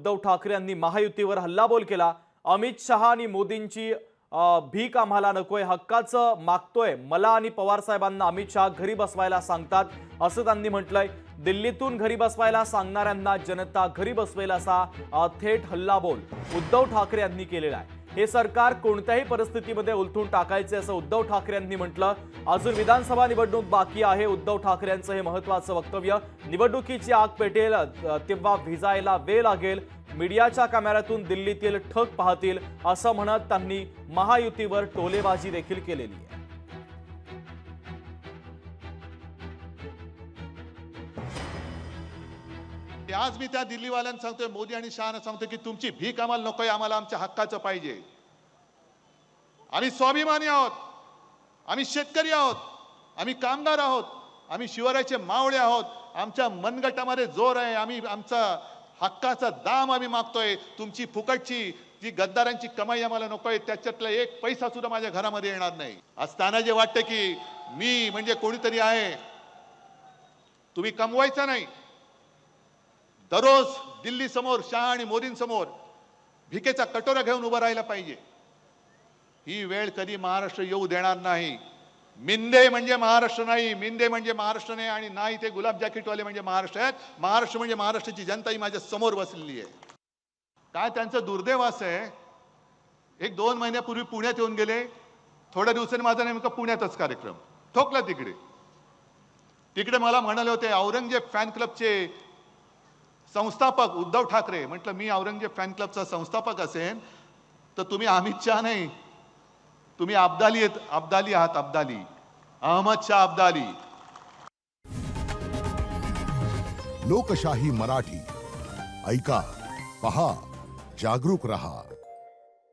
उद्धव ठाकरे यांनी महायुतीवर हल्लाबोल केला. अमित शहा आणि मोदींची भीक आम्हाला नकोय हक्काचं मागतोय. मला आणि पवार साहेबांना अमित शहा घरी बसवायला सांगतात असं त्यांनी म्हटलंय. दिल्लीतून घरी बसवायला सांगणाऱ्यांना जनता घरी बसवेल असा थेट हल्लाबोल उद्धव ठाकरे यांनी केलेला आहे. हे सरकार कोणत्याही परिस्थितीमध्ये उलथून टाकायचे असं उद्धव ठाकरे यांनी म्हटलं. अजून विधानसभा निवडणूक बाकी आहे उद्धव ठाकरे यांचं हे महत्वाचं वक्तव्य. निवडणुकीची आग पेटेल तेव्हा भिजायला वेळ लागेल. मीडियाच्या कॅमेऱ्यातून दिल्लीतील ठग पाहतील असं म्हणत त्यांनी महायुतीवर टोलेबाजी देखील केलेली आहे. ते आज मी त्या दिल्लीवाल्यांना सांगतोय मोदी आणि शहाना सांगतोय की तुमची भीक आम्हाला नकोय आम्हाला आमच्या हक्काचं पाहिजे. आम्ही स्वाभिमानी आहोत आम्ही शेतकरी आहोत आम्ही कामगार आहोत आम्ही शिवरायाचे मावळे आहोत आमच्या मनगटामध्ये जोर आहे आम्ही आमचा हक्काचा दाम आम्ही मागतोय तुमची फुकटची जी गद्दारांची कमाई आम्हाला नकोय त्याच्यातला एक पैसा सुद्धा माझ्या घरामध्ये येणार नाही. आज त्यांना जे वाटतं की मी म्हणजे कोणीतरी आहे. तुम्ही कमवायचं नाही. दररोज दिल्लीसमोर शाह शहा आणि मोदींसमोर भिकेचा कटोरा घेऊन उभं राहिला पाहिजे. ही वेळ कधी महाराष्ट्र येऊ देणार नाही. मिंदे म्हणजे महाराष्ट्र नाही मिंदे म्हणजे महाराष्ट्र नाही आणि नाही ते गुलाब जॅकेटवाले म्हणजे महाराष्ट्र आहेत. महाराष्ट्र म्हणजे महाराष्ट्राची जनता ही माझ्यासमोर बसलेली आहे. काय त्यांचं दुर्दैव असं आहे? एक दोन महिन्यापूर्वी पुण्यात येऊन गेले. थोड्या दिवसांनी माझा नेमका पुण्यातच कार्यक्रम. ठोकला तिकडे. तिकडे मला म्हणाले होते औरंगजेब फॅन क्लबचे संस्थापक उद्धव ठाकरे म्हटलं मी औरंगजेब फॅन क्लबचा संस्थापक असेन तर तुम्ही अमित शहा नाही. तुम्ही अब्दाली आहेत अब्दाली आहात अब्दाली. अहमद शाह अब्दाली. लोकशाही मराठी. ऐका पहा जागरूक रहा.